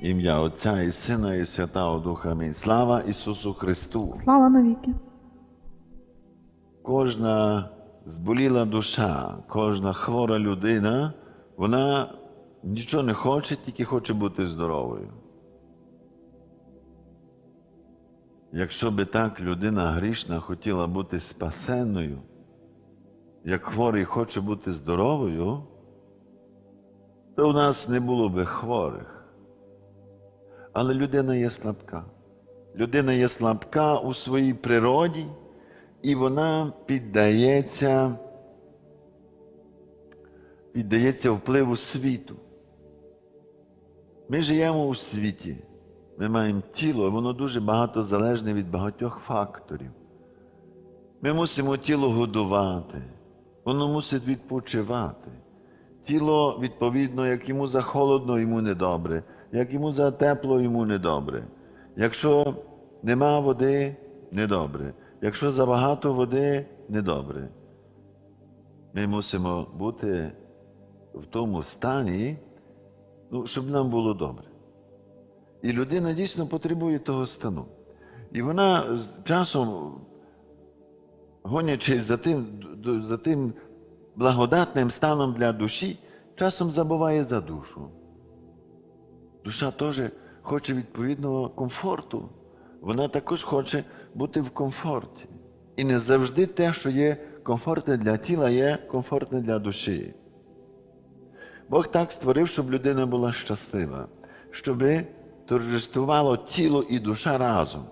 Ім'я Отця і Сина, і Святого Духа. Амінь. Слава Ісусу Христу! Слава навіки. Кожна зболіла душа, кожна хвора людина, вона нічого не хоче, тільки хоче бути здоровою. Якщо би так людина грішна хотіла бути спасенною, як хворий хоче бути здоровою, то в нас не було би хворих. Але людина є слабка. Людина є слабка у своїй природі, і вона піддається, піддається впливу світу. Ми живемо у світі, ми маємо тіло, і воно дуже багато залежне від багатьох факторів. Ми мусимо тіло годувати, воно мусить відпочивати. Тіло, відповідно, як йому за холодно, йому недобре, як йому за тепло, йому недобре. Якщо нема води, недобре. Якщо забагато води, недобре. Ми мусимо бути в тому стані, ну, щоб нам було добре. І людина дійсно потребує того стану. І вона часом, гонячись за тим, за тим благодатним станом для душі, часом забуває за душу. Душа теж хоче відповідного комфорту. Вона також хоче бути в комфорті. І не завжди те, що є комфортне для тіла, є комфортне для душі. Бог так створив, щоб людина була щаслива, щоб торжествувало тіло і душа разом.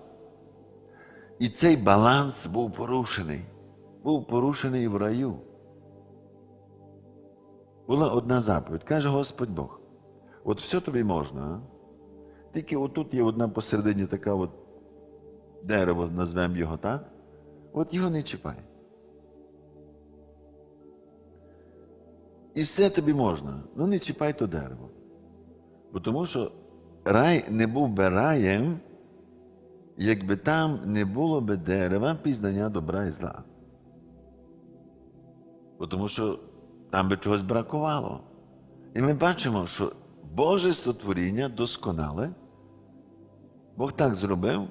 І цей баланс був порушений, був порушений в раю. Була одна заповідь, каже Господь Бог. От все тобі можна, а? тільки отут є одна посередині така от дерево, назвемо його так, от його не чіпай. І все тобі можна, ну не чіпай то дерево. Бо тому що рай не був би раєм, якби там не було би дерева пізнання добра і зла. Бо тому що там би чогось бракувало. І ми бачимо, що Боже створіння досконале. Бог так зробив,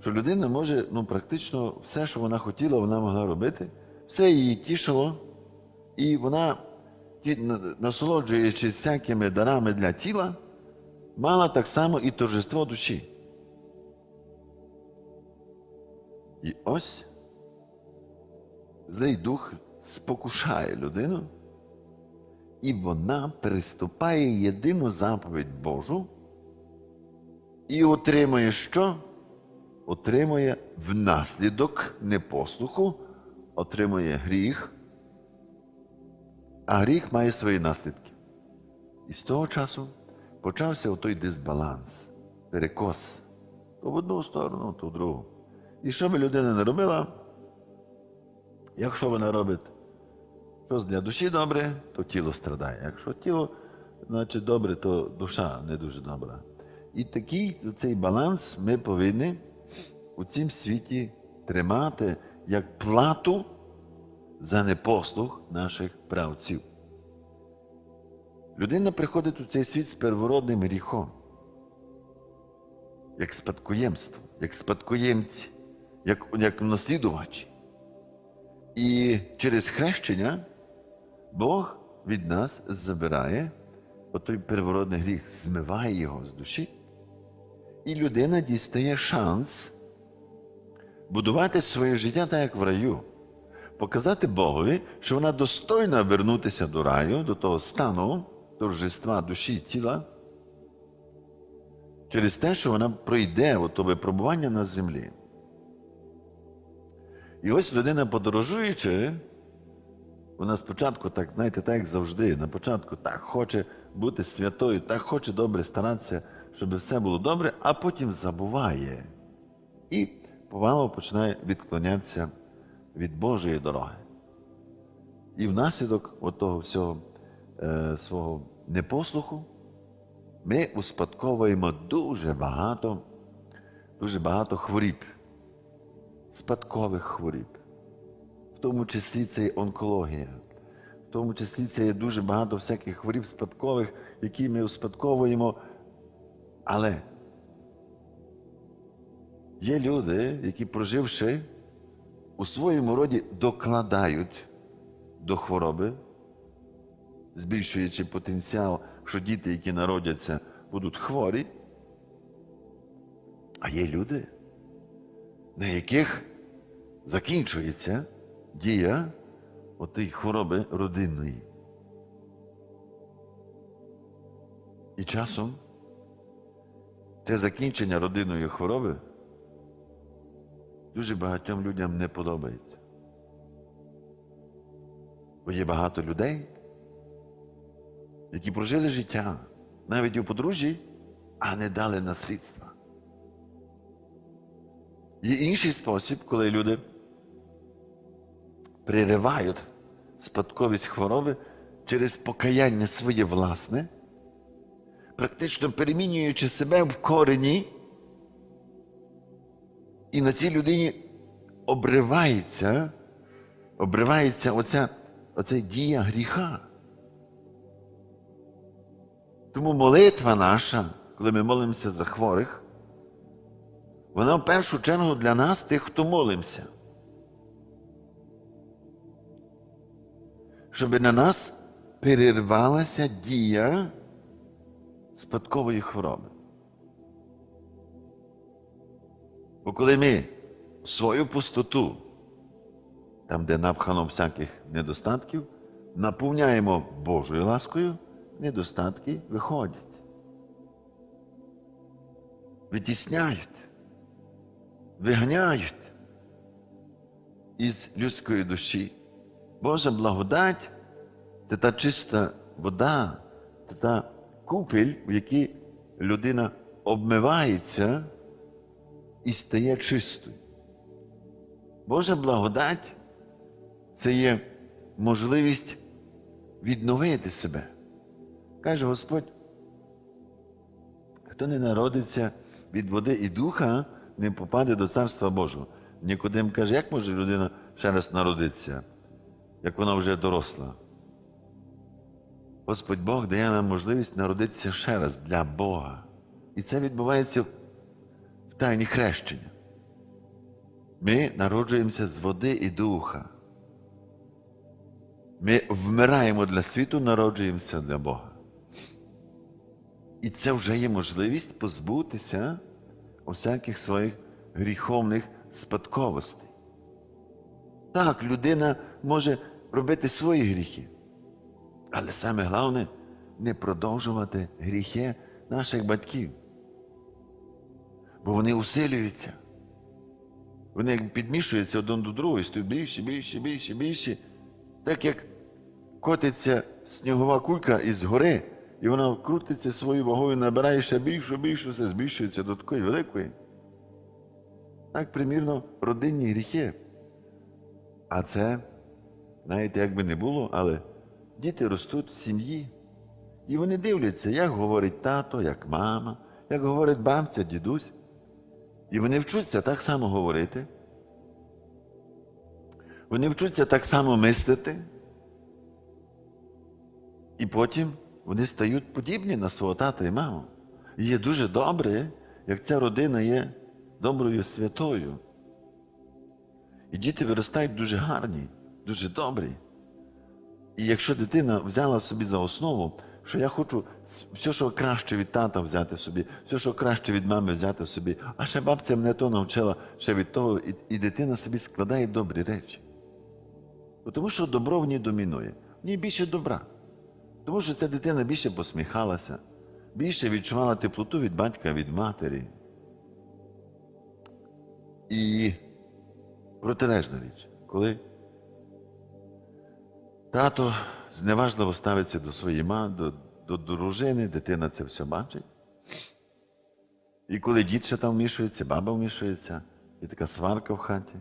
що людина може ну, практично все, що вона хотіла, вона могла робити, все її тішило, і вона, насолоджуючись всякими дарами для тіла, мала так само і торжество душі. І ось злий дух спокушає людину, і вона переступає єдину заповідь Божу і отримує що? Отримує внаслідок непослуху, отримує гріх, а гріх має свої наслідки. І з того часу почався той дисбаланс, перекос. То в одну сторону, то в другу. І що би людина не робила, якщо вона робить щось для душі добре, то тіло страдає. Якщо тіло, значить добре, то душа не дуже добра. І такий цей баланс ми повинні у цім світі тримати як плату за непослух наших правців. Людина приходить у цей світ з первородним гріхом, як спадкоємство, як спадкоємці, як, як наслідувачі. І через хрещення Бог від нас забирає отой первородний гріх, змиває його з душі, і людина дістає шанс будувати своє життя так, як в раю, показати Богові, що вона достойна вернутися до раю, до того стану торжества душі і тіла, через те, що вона пройде от то випробування на землі. І ось людина, подорожуючи, вона спочатку, так, знаєте, так як завжди, на початку так хоче бути святою, так хоче добре старатися, щоб все було добре, а потім забуває і повало починає відклонятися від Божої дороги. І внаслідок того всього е, свого непослуху ми успадковуємо дуже багато, дуже багато хворіб, спадкових хворіб. Тому числі це і онкологія, в тому числі це є дуже багато всяких хворіб спадкових, які ми успадковуємо Але є люди, які, проживши у своєму роді, докладають до хвороби, збільшуючи потенціал, що діти, які народяться, будуть хворі. А є люди, на яких закінчується дія отої хвороби родинної. І часом це закінчення родинної хвороби дуже багатьом людям не подобається. Бо є багато людей, які прожили життя навіть у подружжі, а не дали наслідства. Є інший спосіб, коли люди приривають спадковість хвороби через покаяння своє власне, практично перемінюючи себе в корені, і на цій людині обривається, обривається оця, оця дія гріха. Тому молитва наша, коли ми молимося за хворих, вона в першу чергу для нас, тих, хто молимося. Щоб на нас перервалася дія спадкової хвороби. Бо коли ми свою пустоту, там, де напхано всяких недостатків, наповняємо Божою ласкою, недостатки виходять. Витісняють, виганяють із людської душі. Божа благодать це та чиста вода, це та купель, в якій людина обмивається і стає чистою. Божа благодать це є можливість відновити себе. Каже Господь, хто не народиться від води і духа, не попаде до Царства Божого. Нікодим каже, як може людина ще раз народитися, як вона вже доросла? Господь Бог дає нам можливість народитися ще раз для Бога. І це відбувається в тайні хрещення. Ми народжуємося з води і духа. Ми вмираємо для світу, народжуємося для Бога. І це вже є можливість позбутися усяких своїх гріховних спадковостей. Так, людина може робити свої гріхи, але саме головне не продовжувати гріхи наших батьків. Бо вони усилюються. Вони підмішуються один до другого, і стають більше, більше, більше, більше. Так як котиться снігова кулька із гори, і вона крутиться своєю вагою, набирає ще більше, більше, все збільшується до такої великої. Так, примірно, родинні гріхи. А це, знаєте, як би не було, але діти ростуть в сім'ї. І вони дивляться, як говорить тато, як мама, як говорить бабця, дідусь. І вони вчаться так само говорити. Вони вчаться так само мислити. І потім вони стають подібні на свого тата і маму. І є дуже добре, як ця родина є доброю святою. І діти виростають дуже гарні, дуже добрі. І якщо дитина взяла собі за основу, що я хочу все, що краще від тата взяти собі, все, що краще від мами взяти собі, а ще бабця мене то навчила ще від того, і, і дитина собі складає добрі речі. Тому що добро в ній домінує, в ній більше добра. Тому що ця дитина більше посміхалася, більше відчувала теплоту від батька, від матері. І протилежна річ, коли тато зневажливо ставиться до своєї мами, до, до дружини, дитина це все бачить. І коли дід ще там вмішується, баба вмішується, і така сварка в хаті.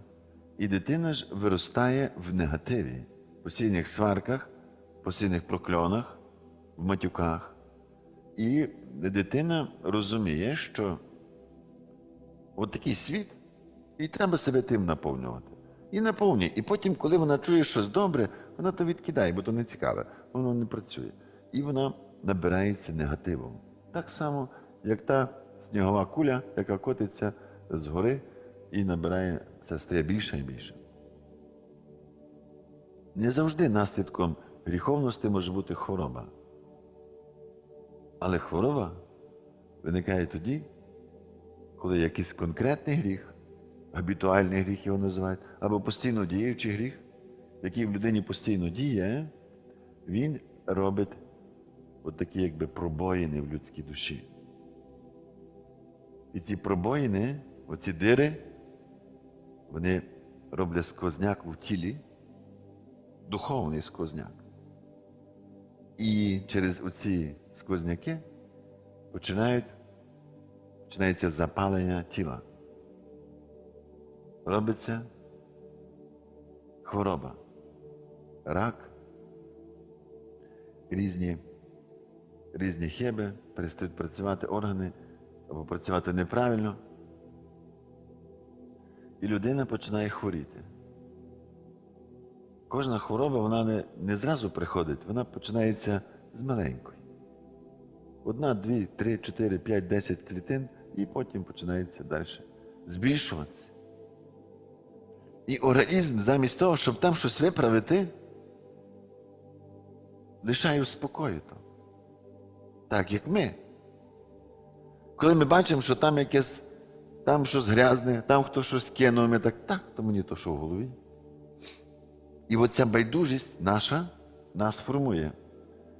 І дитина ж виростає в негативі, в постійних сварках, в постійних прокльонах, в матюках. І дитина розуміє, що от такий світ, і треба себе тим наповнювати. І наповнює. І потім, коли вона чує щось добре, вона то відкидає, бо то не цікаве, воно не працює. І вона набирається негативом. Так само як та снігова куля, яка котиться з гори і набирає, це стає більше і більше. Не завжди наслідком гріховності може бути хвороба. Але хвороба виникає тоді, коли якийсь конкретний гріх, габітуальний гріх його називають, або постійно діючий гріх, який в людині постійно діє, він робить от такі якби пробоїни в людській душі. І ці пробоїни, оці дири, вони роблять сквозняк в тілі, духовний сквозняк. І через оці сквозняки починається запалення тіла. Робиться хвороба, рак, різні, різні хеби, перестають працювати органи або працювати неправильно. І людина починає хворіти. Кожна хвороба вона не, не зразу приходить, вона починається з маленької. Одна, дві, три, чотири, п'ять, десять клітин, і потім починається далі збільшуватися. І організм замість того, щоб там щось виправити, лишає спокою то. Так як ми. Коли ми бачимо, що там якесь, там щось грязне, там хтось щось кинув, ми так, так, то мені то що в голові. І оця байдужість наша нас формує.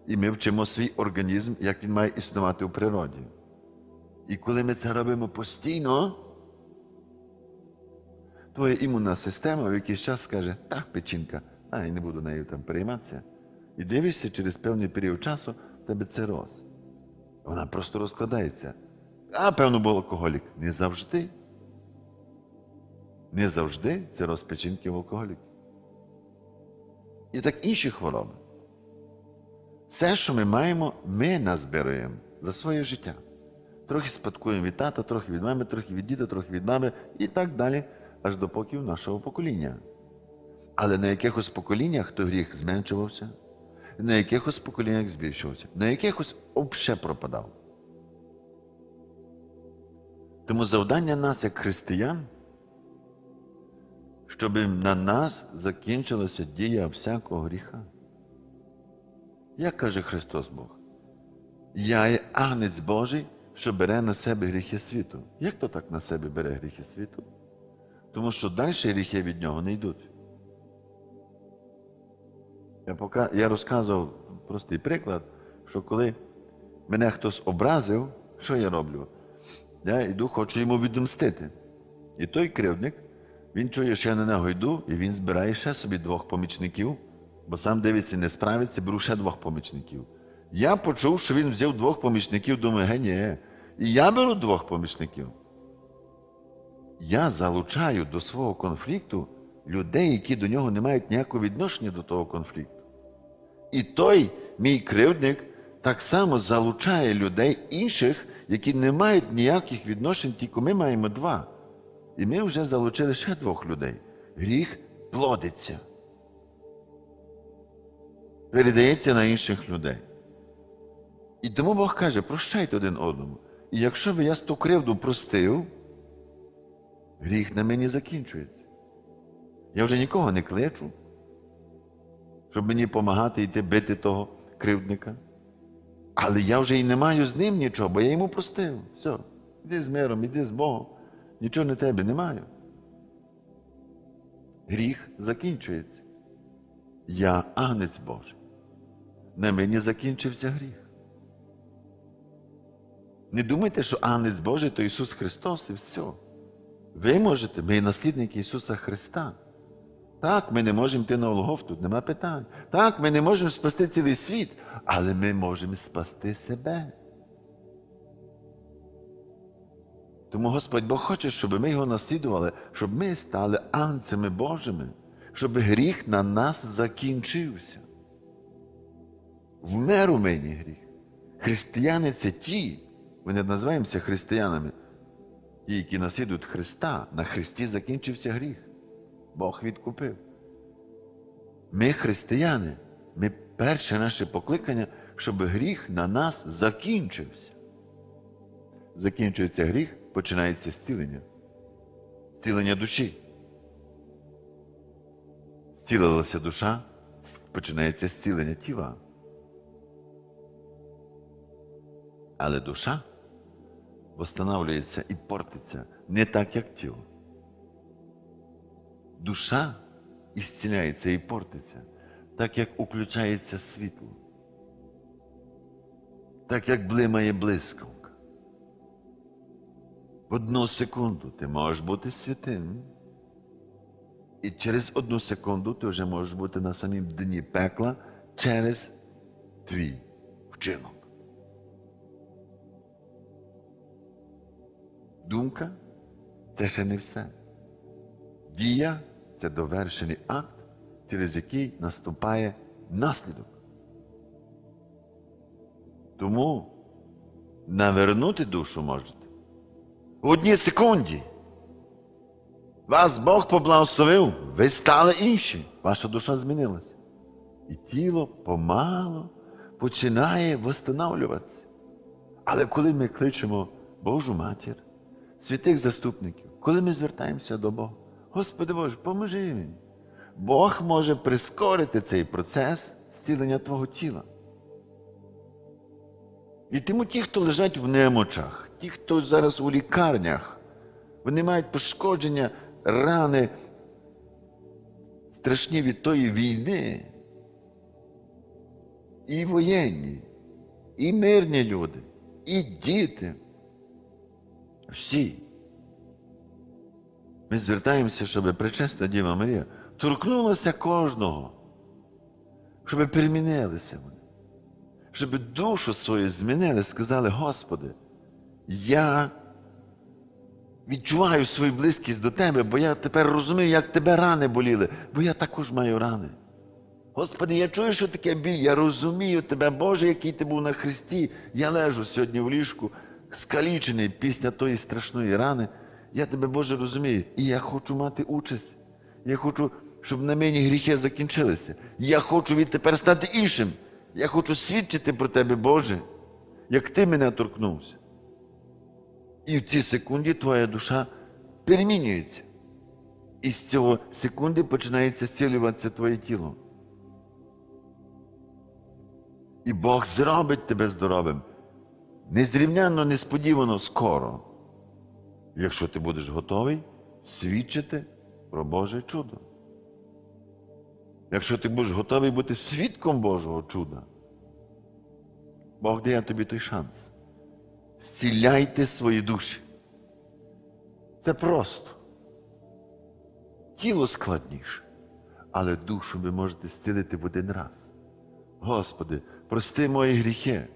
І ми вчимо свій організм, як він має існувати у природі. І коли ми це робимо постійно, твоя імунна система в якийсь час скаже, та печінка, а я не буду нею там перейматися. І дивишся, через певний період часу в тебе це роз. Вона просто розкладається. А, певно, був алкоголік. Не завжди. Не завжди це розпечінки в алкоголіків. І так інші хвороби. Все, що ми маємо, ми назбираємо за своє життя. Трохи спадкуємо від тата, трохи від мами, трохи від діда, трохи від мами і так далі, аж до поків нашого покоління. Але на якихось поколіннях то гріх зменшувався, на якихось поколіннях збільшувався, на якихось взагалі пропадав. Тому завдання нас, як християн, щоб на нас закінчилася дія всякого гріха. Як каже Христос Бог? Я є агнець Божий, що бере на себе гріхи світу. Як то так на себе бере гріхи світу? Тому що далі гріхи від нього не йдуть. Я, пока, я розказував простий приклад, що коли мене хтось образив, що я роблю? Я йду, хочу йому відомстити. І той кривдник, він чує, що я на нього йду, і він збирає ще собі двох помічників, бо сам дивиться, не справиться, беру ще двох помічників. Я почув, що він взяв двох помічників, думаю, ге, ні. І я беру двох помічників. Я залучаю до свого конфлікту людей, які до нього не мають ніякого відношення до того конфлікту. І той, мій кривдник, так само залучає людей інших, які не мають ніяких відношень, тільки ми маємо два. І ми вже залучили ще двох людей. Гріх плодиться. Передається на інших людей. І тому Бог каже, прощайте один одному. І якщо би я з ту кривду простив, гріх на мені закінчується. Я вже нікого не кличу, щоб мені допомагати йти бити того кривдника. Але я вже і не маю з ним нічого, бо я йому простив. Все, іди з миром, іди з Богом. Нічого на тебе не маю. Гріх закінчується. Я агнець Божий. На мені закінчився гріх. Не думайте, що агнець Божий то Ісус Христос і все. Ви можете, ми наслідники Ісуса Христа. Так, ми не можемо йти на Олгоф, тут нема питань. Так, ми не можемо спасти цілий світ, але ми можемо спасти себе. Тому Господь Бог хоче, щоб ми його наслідували, щоб ми стали анцями Божими, щоб гріх на нас закінчився. Вмер у мені гріх. Християни це ті, ми не називаємося християнами, ті, які наслідують Христа. На Христі закінчився гріх. Бог відкупив. Ми християни, ми перше наше покликання, щоб гріх на нас закінчився. закінчується гріх, починається зцілення. Зцілення душі. Зцілилася душа, починається зцілення тіла. Але душа восстанавлюється і портиться не так, як тіло. Душа ісціляється і портиться, так як уключається світло, так як блимає блискавка. В одну секунду ти можеш бути святим, і через одну секунду ти вже можеш бути на самім дні пекла через твій вчинок. Думка це ще не все. Дія це довершений акт, через який наступає наслідок. Тому навернути душу можете в одній секунді. Вас Бог поблагословив, ви стали інші, ваша душа змінилася. І тіло помало починає восстанавлюватися. Але коли ми кличемо Божу матір, святих заступників, коли ми звертаємося до Бога, Господи Боже, поможи мені. Бог може прискорити цей процес зцілення Твого тіла. І тому ті, хто лежать в немочах, ті, хто зараз у лікарнях, вони мають пошкодження, рани страшні від тої війни. І воєнні, і мирні люди, і діти. Всі. Ми звертаємося, щоб пречесна Діва Марія торкнулася кожного, щоб перемінилися вони, щоб душу свою змінили, сказали, Господи, я відчуваю свою близькість до Тебе, бо я тепер розумію, як тебе рани боліли, бо я також маю рани. Господи, я чую, що таке біль, я розумію Тебе, Боже, який ти був на Христі. Я лежу сьогодні в ліжку, скалічений після тої страшної рани. Я тебе, Боже, розумію. І я хочу мати участь. Я хочу, щоб на мені гріхи закінчилися. Я хочу відтепер стати іншим. Я хочу свідчити про Тебе, Боже, як Ти мене торкнувся. І в цій секунді твоя душа перемінюється. І з цього секунди починається зцілюватися твоє тіло. І Бог зробить тебе здоровим. Незрівнянно, несподівано скоро, якщо ти будеш готовий свідчити про Боже чудо. Якщо ти будеш готовий бути свідком Божого чуда, Бог дає тобі той шанс. Зціляйте свої душі. Це просто. Тіло складніше, але душу ви можете зцілити в один раз. Господи, прости мої гріхи.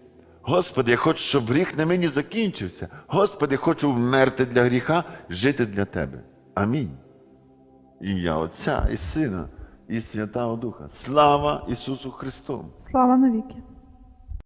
Господи, я хочу, щоб гріх на мені закінчився. Господи, хочу вмерти для гріха, жити для Тебе. Амінь. Ім'я Отця і Сина, і Святого Духа. Слава Ісусу Христу! Слава навіки.